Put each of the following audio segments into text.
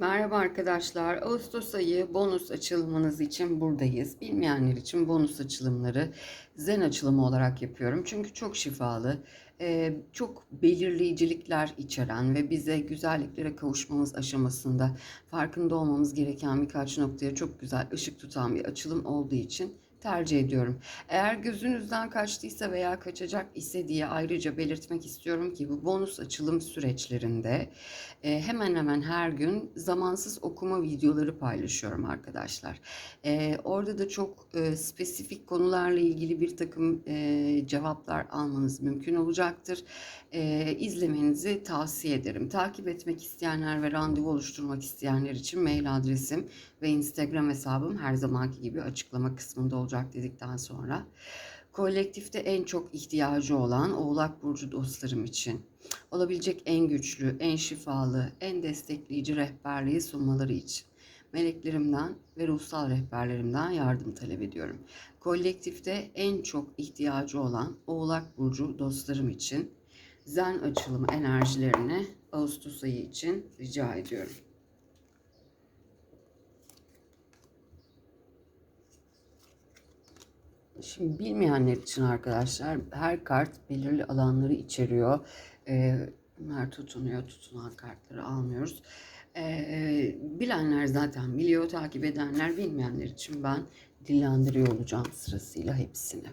Merhaba arkadaşlar. Ağustos ayı bonus açılımınız için buradayız. Bilmeyenler için bonus açılımları zen açılımı olarak yapıyorum. Çünkü çok şifalı, e, çok belirleyicilikler içeren ve bize güzelliklere kavuşmamız aşamasında farkında olmamız gereken birkaç noktaya çok güzel ışık tutan bir açılım olduğu için tercih ediyorum. Eğer gözünüzden kaçtıysa veya kaçacak ise diye ayrıca belirtmek istiyorum ki bu bonus açılım süreçlerinde e, hemen hemen her gün zamansız okuma videoları paylaşıyorum arkadaşlar. E, orada da çok e, spesifik konularla ilgili bir takım cevaplar almanız mümkün olacaktır. E, izlemenizi tavsiye ederim. Takip etmek isteyenler ve randevu oluşturmak isteyenler için mail adresim ve Instagram hesabım her zamanki gibi açıklama kısmında olacak dedikten sonra. Kolektifte en çok ihtiyacı olan Oğlak Burcu dostlarım için olabilecek en güçlü, en şifalı, en destekleyici rehberliği sunmaları için meleklerimden ve ruhsal rehberlerimden yardım talep ediyorum. Kolektifte en çok ihtiyacı olan Oğlak Burcu dostlarım için zen açılımı enerjilerini Ağustos ayı için rica ediyorum. Şimdi bilmeyenler için arkadaşlar her kart belirli alanları içeriyor. Ee, bunlar tutunuyor, tutunan kartları almıyoruz. Ee, bilenler zaten biliyor, takip edenler bilmeyenler için ben dillendiriyor olacağım sırasıyla hepsini.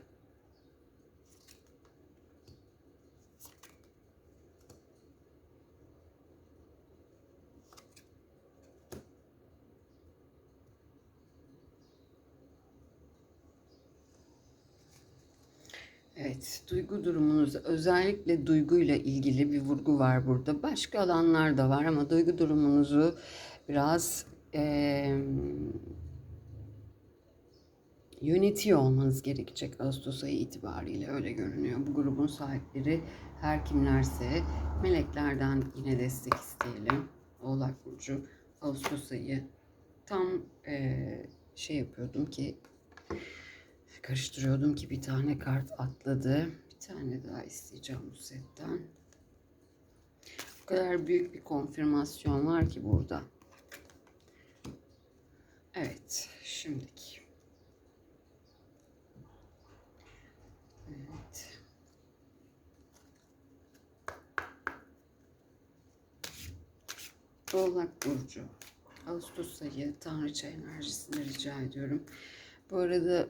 Evet, duygu durumunuz özellikle duyguyla ilgili bir vurgu var burada. Başka alanlar da var ama duygu durumunuzu biraz eee, yönetiyor olmanız gerekecek Ağustos ayı itibariyle öyle görünüyor. Bu grubun sahipleri her kimlerse meleklerden yine destek isteyelim. Oğlak Burcu Ağustos ayı tam eee, şey yapıyordum ki karıştırıyordum ki bir tane kart atladı. Bir tane daha isteyeceğim bu setten. Bu kadar büyük bir konfirmasyon var ki burada. Evet, şimdiki. Evet. Oğlak Burcu. Ağustos ayı Tanrıça enerjisini rica ediyorum. Bu arada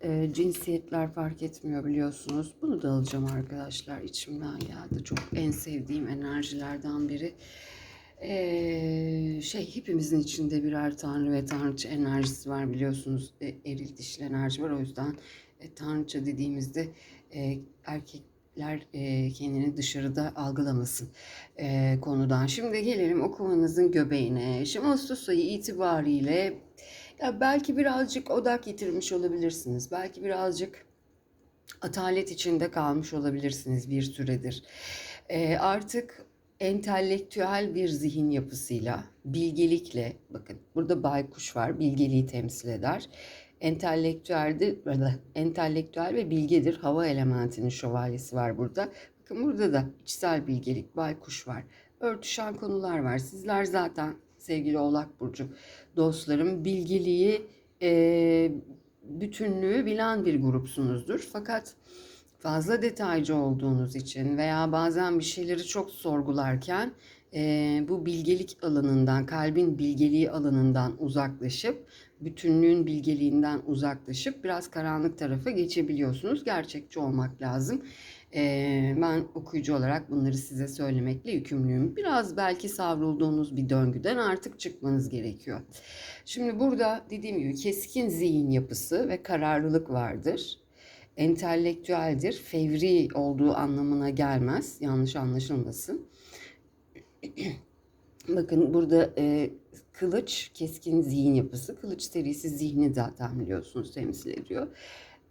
e, cinsiyetler fark etmiyor biliyorsunuz. Bunu da alacağım arkadaşlar. İçimden geldi. Çok en sevdiğim enerjilerden biri. E, şey hepimizin içinde birer tanrı ve tanrıça enerjisi var biliyorsunuz. E, eril dişil enerji var. O yüzden e, tanrıça dediğimizde e, erkekler e, kendini dışarıda algılamasın e, konudan. Şimdi gelelim okumanızın göbeğine. Şimdi Ağustos ayı itibariyle ya belki birazcık odak yitirmiş olabilirsiniz. Belki birazcık atalet içinde kalmış olabilirsiniz bir süredir. Ee, artık entelektüel bir zihin yapısıyla, bilgelikle, bakın burada baykuş var, bilgeliği temsil eder. Entelektüeldir, entelektüel ve bilgedir. Hava elementinin şövalyesi var burada. Bakın burada da içsel bilgelik, baykuş var. Örtüşen konular var. Sizler zaten sevgili Oğlak Burcu dostlarım bilgiliği, e, bütünlüğü bilen bir grupsunuzdur. Fakat fazla detaycı olduğunuz için veya bazen bir şeyleri çok sorgularken e, bu bilgelik alanından, kalbin bilgeliği alanından uzaklaşıp, bütünlüğün bilgeliğinden uzaklaşıp biraz karanlık tarafa geçebiliyorsunuz. Gerçekçi olmak lazım. Ee, ben okuyucu olarak bunları size söylemekle yükümlüyüm. Biraz belki savrulduğunuz bir döngüden artık çıkmanız gerekiyor. Şimdi burada dediğim gibi keskin zihin yapısı ve kararlılık vardır. Entelektüeldir, fevri olduğu anlamına gelmez. Yanlış anlaşılmasın. Bakın burada e, kılıç keskin zihin yapısı. Kılıç serisi zihni zaten biliyorsunuz temsil ediyor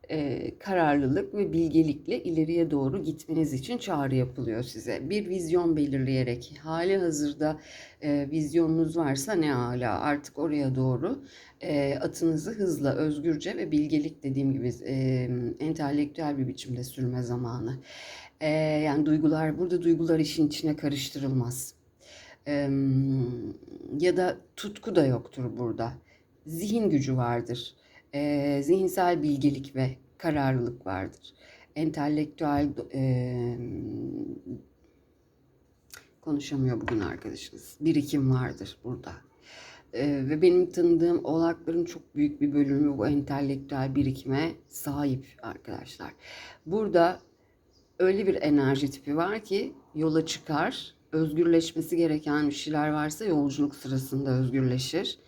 e, kararlılık ve bilgelikle ileriye doğru gitmeniz için çağrı yapılıyor size. Bir vizyon belirleyerek hali hazırda e, vizyonunuz varsa ne hala artık oraya doğru e, atınızı hızla, özgürce ve bilgelik dediğim gibi e, entelektüel bir biçimde sürme zamanı. E, yani duygular, burada duygular işin içine karıştırılmaz ya da tutku da yoktur burada. Zihin gücü vardır. E, zihinsel bilgelik ve kararlılık vardır. Entelektüel e, konuşamıyor bugün arkadaşınız. Birikim vardır burada. E, ve benim tanıdığım oğlakların çok büyük bir bölümü bu entelektüel birikime sahip arkadaşlar. Burada öyle bir enerji tipi var ki yola çıkar, özgürleşmesi gereken bir şeyler varsa yolculuk sırasında özgürleşir.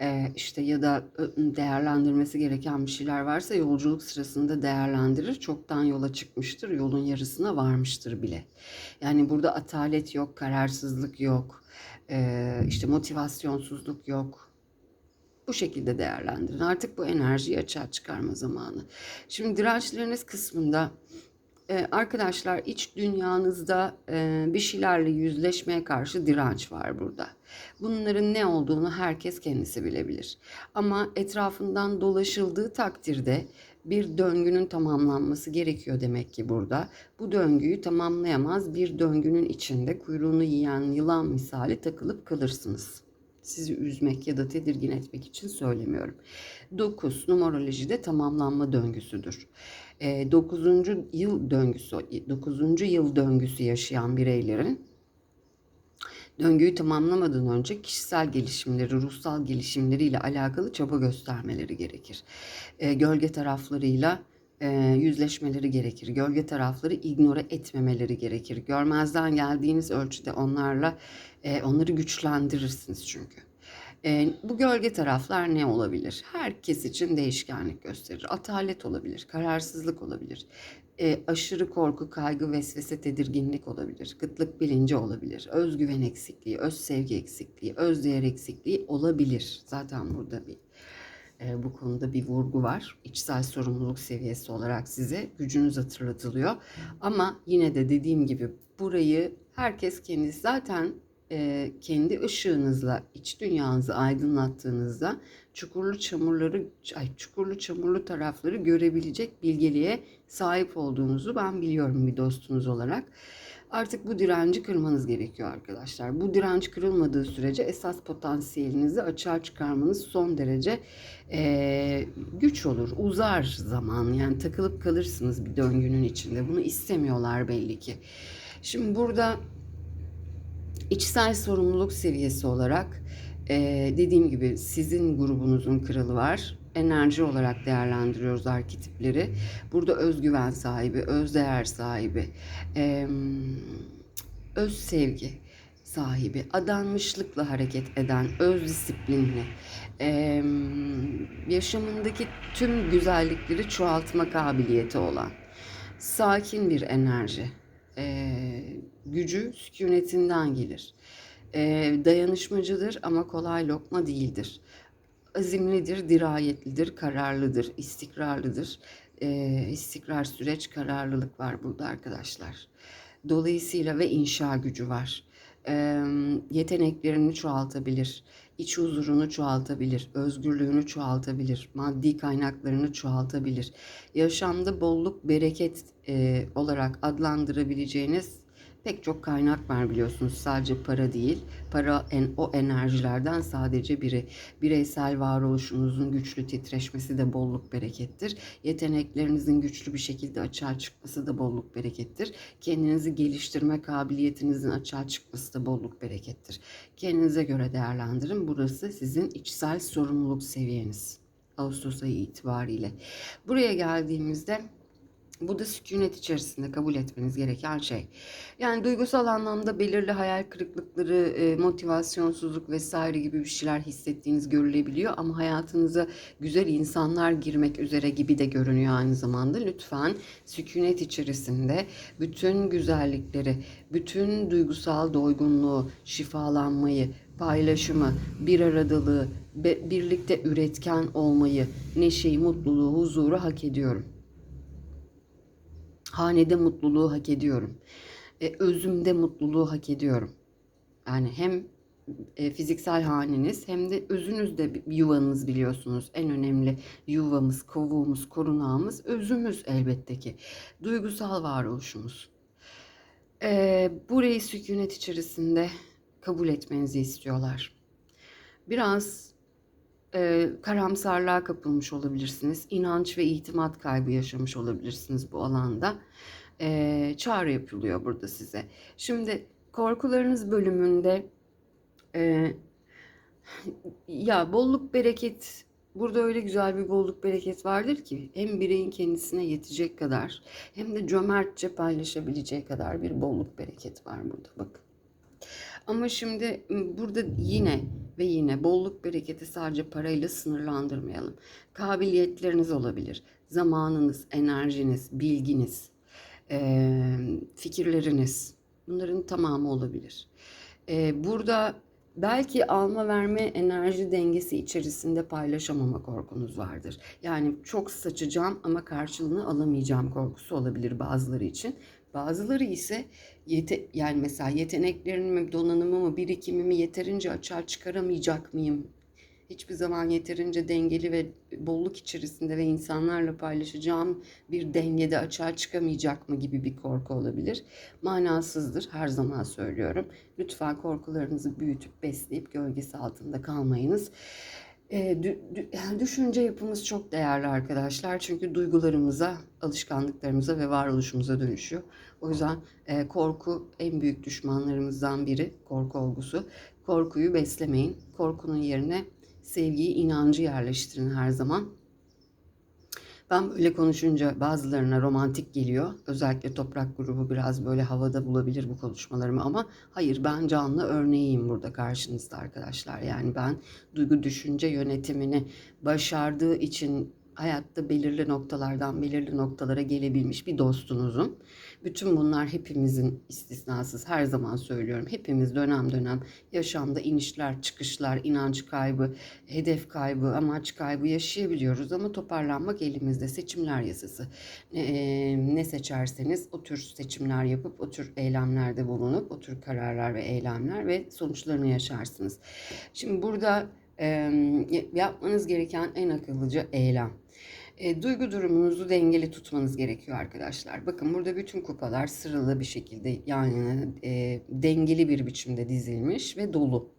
Ee, işte ya da değerlendirmesi gereken bir şeyler varsa yolculuk sırasında değerlendirir. Çoktan yola çıkmıştır, yolun yarısına varmıştır bile. Yani burada atalet yok, kararsızlık yok, işte motivasyonsuzluk yok. Bu şekilde değerlendirin. Artık bu enerjiyi açığa çıkarma zamanı. Şimdi dirençleriniz kısmında ee, arkadaşlar iç dünyanızda e, bir şeylerle yüzleşmeye karşı direnç var burada. Bunların ne olduğunu herkes kendisi bilebilir. Ama etrafından dolaşıldığı takdirde bir döngünün tamamlanması gerekiyor demek ki burada. Bu döngüyü tamamlayamaz bir döngünün içinde kuyruğunu yiyen yılan misali takılıp kalırsınız. Sizi üzmek ya da tedirgin etmek için söylemiyorum. 9 numerolojide tamamlanma döngüsüdür. 9. E, yıl döngüsü 9. yıl döngüsü yaşayan bireylerin döngüyü tamamlamadan önce kişisel gelişimleri, ruhsal gelişimleriyle alakalı çaba göstermeleri gerekir. E, gölge taraflarıyla e, yüzleşmeleri gerekir. Gölge tarafları ignore etmemeleri gerekir. Görmezden geldiğiniz ölçüde onlarla e, onları güçlendirirsiniz çünkü. E, bu gölge taraflar ne olabilir? Herkes için değişkenlik gösterir. Atalet olabilir, kararsızlık olabilir, e, aşırı korku, kaygı, vesvese, tedirginlik olabilir, kıtlık bilinci olabilir, özgüven eksikliği, öz sevgi eksikliği, öz değer eksikliği olabilir. Zaten burada bir e, bu konuda bir vurgu var. İçsel sorumluluk seviyesi olarak size gücünüz hatırlatılıyor. Ama yine de dediğim gibi burayı herkes kendisi zaten e, kendi ışığınızla iç dünyanızı aydınlattığınızda çukurlu çamurları, ay, çukurlu çamurlu tarafları görebilecek bilgeliğe sahip olduğunuzu ben biliyorum bir dostunuz olarak. Artık bu direnci kırmanız gerekiyor arkadaşlar. Bu direnç kırılmadığı sürece esas potansiyelinizi açığa çıkarmanız son derece e, güç olur. Uzar zaman yani takılıp kalırsınız bir döngünün içinde. Bunu istemiyorlar belli ki. Şimdi burada İçsel sorumluluk seviyesi olarak e, dediğim gibi sizin grubunuzun kralı var. Enerji olarak değerlendiriyoruz arketipleri. Burada özgüven sahibi, öz değer sahibi, e, öz sevgi sahibi, adanmışlıkla hareket eden, öz disiplinli, e, yaşamındaki tüm güzellikleri çoğaltma kabiliyeti olan, sakin bir enerji e, gücü sükunetinden gelir. E, dayanışmacıdır ama kolay lokma değildir. Azimlidir, dirayetlidir, kararlıdır, istikrarlıdır. E, istikrar süreç, kararlılık var burada arkadaşlar. Dolayısıyla ve inşa gücü var. Yeteneklerini çoğaltabilir iç huzurunu çoğaltabilir, özgürlüğünü çoğaltabilir, maddi kaynaklarını çoğaltabilir. Yaşamda bolluk, bereket olarak adlandırabileceğiniz pek çok kaynak var biliyorsunuz. Sadece para değil. Para en, o enerjilerden sadece biri. Bireysel varoluşunuzun güçlü titreşmesi de bolluk berekettir. Yeteneklerinizin güçlü bir şekilde açığa çıkması da bolluk berekettir. Kendinizi geliştirme kabiliyetinizin açığa çıkması da bolluk berekettir. Kendinize göre değerlendirin. Burası sizin içsel sorumluluk seviyeniz. Ağustos ayı itibariyle. Buraya geldiğimizde bu da sükunet içerisinde kabul etmeniz gereken şey. Yani duygusal anlamda belirli hayal kırıklıkları, e, motivasyonsuzluk vesaire gibi bir şeyler hissettiğiniz görülebiliyor. Ama hayatınıza güzel insanlar girmek üzere gibi de görünüyor aynı zamanda. Lütfen sükunet içerisinde bütün güzellikleri, bütün duygusal doygunluğu, şifalanmayı, paylaşımı, bir aradalığı, birlikte üretken olmayı, neşeyi, mutluluğu, huzuru hak ediyorum. Hanede mutluluğu hak ediyorum. E, özümde mutluluğu hak ediyorum. Yani hem e, fiziksel haneniz hem de özünüzde yuvanız biliyorsunuz. En önemli yuvamız, kovuğumuz, korunağımız özümüz elbette ki. Duygusal varoluşumuz. E, burayı sükunet içerisinde kabul etmenizi istiyorlar. biraz e, karamsarlığa kapılmış olabilirsiniz. İnanç ve itimat kaybı yaşamış olabilirsiniz bu alanda. E, çağrı yapılıyor burada size. Şimdi korkularınız bölümünde e, ya bolluk bereket burada öyle güzel bir bolluk bereket vardır ki hem bireyin kendisine yetecek kadar hem de cömertçe paylaşabileceği kadar bir bolluk bereket var burada bakın. Ama şimdi burada yine ve yine bolluk bereketi sadece parayla sınırlandırmayalım. Kabiliyetleriniz olabilir. Zamanınız, enerjiniz, bilginiz, fikirleriniz bunların tamamı olabilir. Burada belki alma verme enerji dengesi içerisinde paylaşamama korkunuz vardır. Yani çok saçacağım ama karşılığını alamayacağım korkusu olabilir bazıları için. Bazıları ise yete yani mesela yeteneklerimi, donanımımı, birikimimi yeterince açığa çıkaramayacak mıyım? Hiçbir zaman yeterince dengeli ve bolluk içerisinde ve insanlarla paylaşacağım bir dengede açığa çıkamayacak mı gibi bir korku olabilir. Manasızdır her zaman söylüyorum. Lütfen korkularınızı büyütüp besleyip gölgesi altında kalmayınız. E, düşünce yapımız çok değerli arkadaşlar. Çünkü duygularımıza, alışkanlıklarımıza ve varoluşumuza dönüşüyor. O yüzden e, korku en büyük düşmanlarımızdan biri, korku olgusu. Korkuyu beslemeyin. Korkunun yerine sevgiyi, inancı yerleştirin her zaman. Ben böyle konuşunca bazılarına romantik geliyor. Özellikle toprak grubu biraz böyle havada bulabilir bu konuşmalarımı ama hayır ben canlı örneğiyim burada karşınızda arkadaşlar. Yani ben duygu düşünce yönetimini başardığı için hayatta belirli noktalardan belirli noktalara gelebilmiş bir dostunuzum. Bütün bunlar hepimizin istisnasız her zaman söylüyorum. Hepimiz dönem dönem yaşamda inişler, çıkışlar, inanç kaybı, hedef kaybı, amaç kaybı yaşayabiliyoruz ama toparlanmak elimizde. Seçimler yasası. Ee, ne seçerseniz o tür seçimler yapıp o tür eylemlerde bulunup o tür kararlar ve eylemler ve sonuçlarını yaşarsınız. Şimdi burada e, yapmanız gereken en akıllıca eylem. E, duygu durumunuzu dengeli tutmanız gerekiyor arkadaşlar. Bakın burada bütün kupalar sıralı bir şekilde yani e, dengeli bir biçimde dizilmiş ve dolu.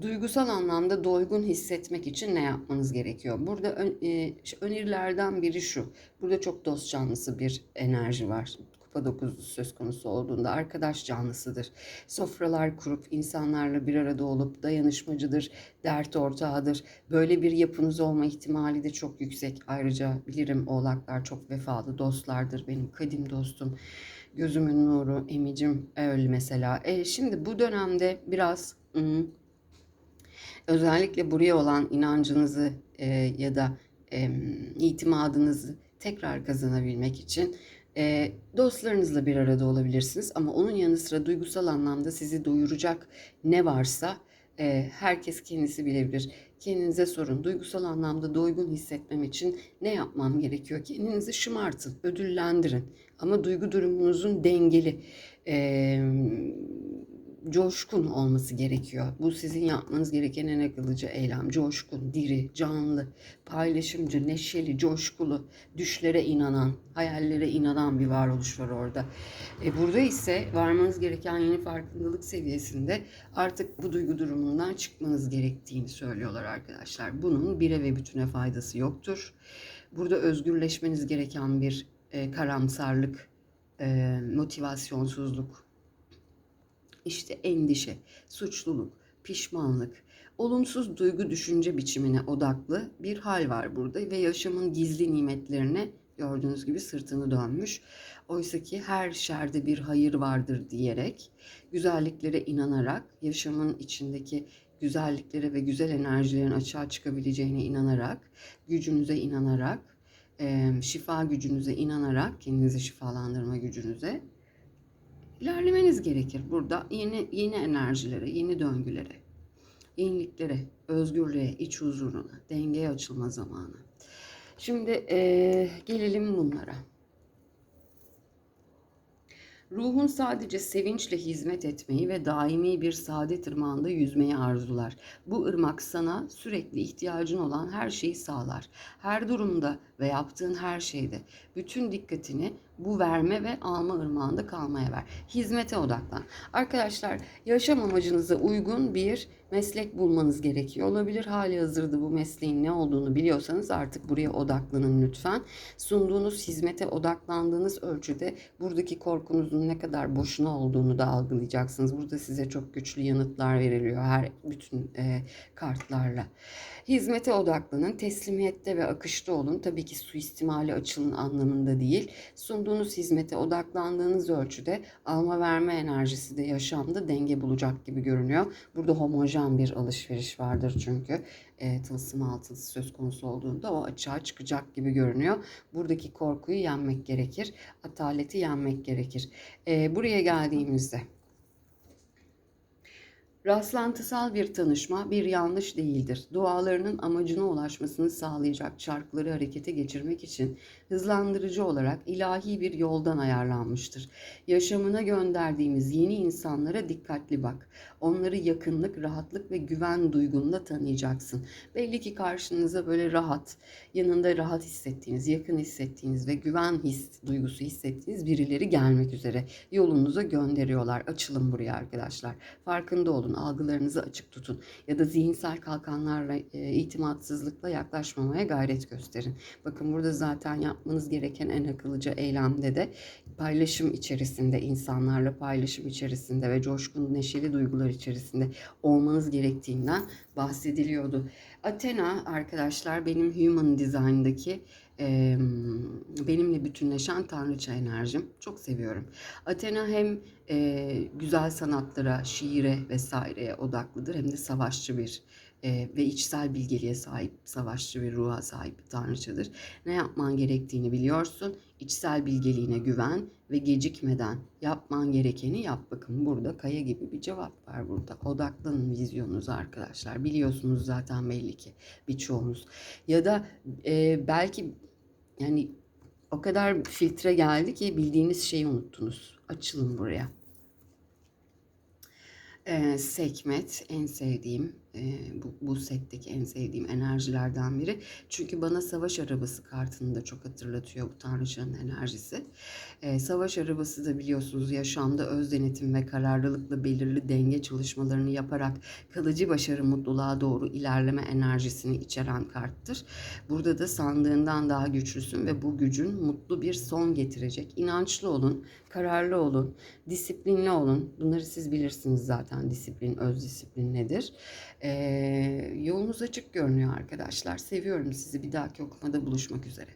Duygusal anlamda doygun hissetmek için ne yapmanız gerekiyor? Burada ön, e, önerilerden biri şu. Burada çok dost canlısı bir enerji var kupa dokuzlu söz konusu olduğunda arkadaş canlısıdır. Sofralar kurup insanlarla bir arada olup dayanışmacıdır, dert ortağıdır. Böyle bir yapınız olma ihtimali de çok yüksek. Ayrıca bilirim oğlaklar çok vefalı dostlardır. Benim kadim dostum. Gözümün nuru, emicim öyle mesela. E, şimdi bu dönemde biraz... Im, özellikle buraya olan inancınızı e, ya da e, itimadınızı tekrar kazanabilmek için e, dostlarınızla bir arada olabilirsiniz ama onun yanı sıra duygusal anlamda sizi doyuracak ne varsa e, herkes kendisi bilebilir. Kendinize sorun. Duygusal anlamda doygun hissetmem için ne yapmam gerekiyor? Kendinizi şımartın, ödüllendirin. Ama duygu durumunuzun dengeli. E, coşkun olması gerekiyor. Bu sizin yapmanız gereken en akıllıca eylem. Coşkun, diri, canlı, paylaşımcı, neşeli, coşkulu, düşlere inanan, hayallere inanan bir varoluş var orada. E burada ise varmanız gereken yeni farkındalık seviyesinde artık bu duygu durumundan çıkmanız gerektiğini söylüyorlar arkadaşlar. Bunun bire ve bütüne faydası yoktur. Burada özgürleşmeniz gereken bir e, karamsarlık, e, motivasyonsuzluk, işte endişe, suçluluk, pişmanlık, olumsuz duygu düşünce biçimine odaklı bir hal var burada ve yaşamın gizli nimetlerine gördüğünüz gibi sırtını dönmüş. Oysa ki her şerde bir hayır vardır diyerek, güzelliklere inanarak, yaşamın içindeki güzelliklere ve güzel enerjilerin açığa çıkabileceğine inanarak, gücünüze inanarak, şifa gücünüze inanarak, kendinizi şifalandırma gücünüze ilerlemeniz gerekir burada yeni yeni enerjilere, yeni döngülere, yeniliklere, özgürlüğe, iç huzuruna, dengeye açılma zamanı. Şimdi ee, gelelim bunlara. Ruhun sadece sevinçle hizmet etmeyi ve daimi bir saadet ırmağında yüzmeyi arzular. Bu ırmak sana sürekli ihtiyacın olan her şeyi sağlar. Her durumda ve yaptığın her şeyde bütün dikkatini bu verme ve alma ırmağında kalmaya ver. Hizmete odaklan. Arkadaşlar yaşam amacınıza uygun bir meslek bulmanız gerekiyor olabilir. Hali hazırda bu mesleğin ne olduğunu biliyorsanız artık buraya odaklanın lütfen. Sunduğunuz hizmete odaklandığınız ölçüde buradaki korkunuzun ne kadar boşuna olduğunu da algılayacaksınız. Burada size çok güçlü yanıtlar veriliyor her bütün e, kartlarla. Hizmete odaklanın, teslimiyette ve akışta olun. Tabii ki suistimali açılın anlamında değil. Sunduğunuz hizmete odaklandığınız ölçüde alma verme enerjisi de yaşamda denge bulacak gibi görünüyor. Burada homojen bir alışveriş vardır çünkü. E, tılsım altısı söz konusu olduğunda o açığa çıkacak gibi görünüyor. Buradaki korkuyu yenmek gerekir. Ataleti yenmek gerekir. E, buraya geldiğimizde Rastlantısal bir tanışma bir yanlış değildir. Dualarının amacına ulaşmasını sağlayacak çarkları harekete geçirmek için hızlandırıcı olarak ilahi bir yoldan ayarlanmıştır. Yaşamına gönderdiğimiz yeni insanlara dikkatli bak. Onları yakınlık, rahatlık ve güven duygunla tanıyacaksın. Belli ki karşınıza böyle rahat, yanında rahat hissettiğiniz, yakın hissettiğiniz ve güven his duygusu hissettiğiniz birileri gelmek üzere yolunuza gönderiyorlar. Açılın buraya arkadaşlar. Farkında olun, algılarınızı açık tutun ya da zihinsel kalkanlarla, e, itimatsızlıkla yaklaşmamaya gayret gösterin. Bakın burada zaten yapmanız gereken en akıllıca eylemde de paylaşım içerisinde, insanlarla paylaşım içerisinde ve coşkun, neşeli duygular içerisinde olmanız gerektiğinden bahsediliyordu. Athena arkadaşlar benim Human Design'daki benimle bütünleşen tanrıça enerjim. Çok seviyorum. Athena hem e, güzel sanatlara, şiire vesaireye odaklıdır hem de savaşçı bir e, ve içsel bilgeliğe sahip, savaşçı bir ruha sahip bir tanrıçadır. Ne yapman gerektiğini biliyorsun. İçsel bilgeliğine güven ve gecikmeden yapman gerekeni yap. Bakın burada kaya gibi bir cevap var burada. Odaklanın vizyonunuza arkadaşlar. Biliyorsunuz zaten belli ki birçoğunuz. Ya da e, belki yani o kadar filtre geldi ki bildiğiniz şeyi unuttunuz. Açılın buraya. Ee, Sekmet en sevdiğim bu, bu setteki en sevdiğim enerjilerden biri. Çünkü bana savaş arabası kartını da çok hatırlatıyor bu tanrıçanın enerjisi. Ee, savaş arabası da biliyorsunuz yaşamda öz denetim ve kararlılıkla belirli denge çalışmalarını yaparak kalıcı başarı mutluluğa doğru ilerleme enerjisini içeren karttır. Burada da sandığından daha güçlüsün ve bu gücün mutlu bir son getirecek. İnançlı olun, kararlı olun, disiplinli olun. Bunları siz bilirsiniz zaten disiplin, öz disiplin nedir? Ee, yolunuz açık görünüyor arkadaşlar. Seviyorum sizi. Bir dahaki okumada buluşmak üzere.